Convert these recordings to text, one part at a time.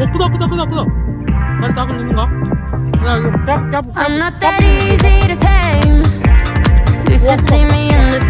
다리 다야 이거 깝깝 I'm not that easy to tame. You should see me in the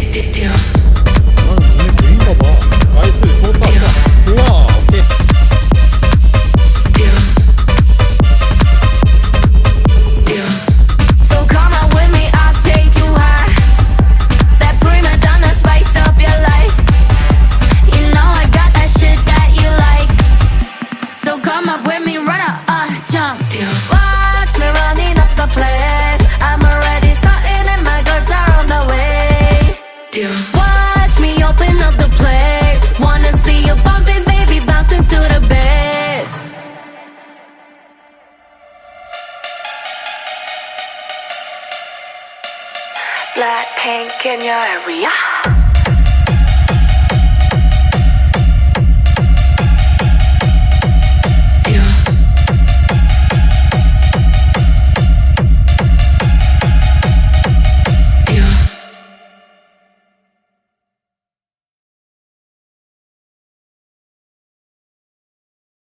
do, do, do. Watch me open up the place. Wanna see you bumping, baby, bouncing to the bass. Black pink in your area.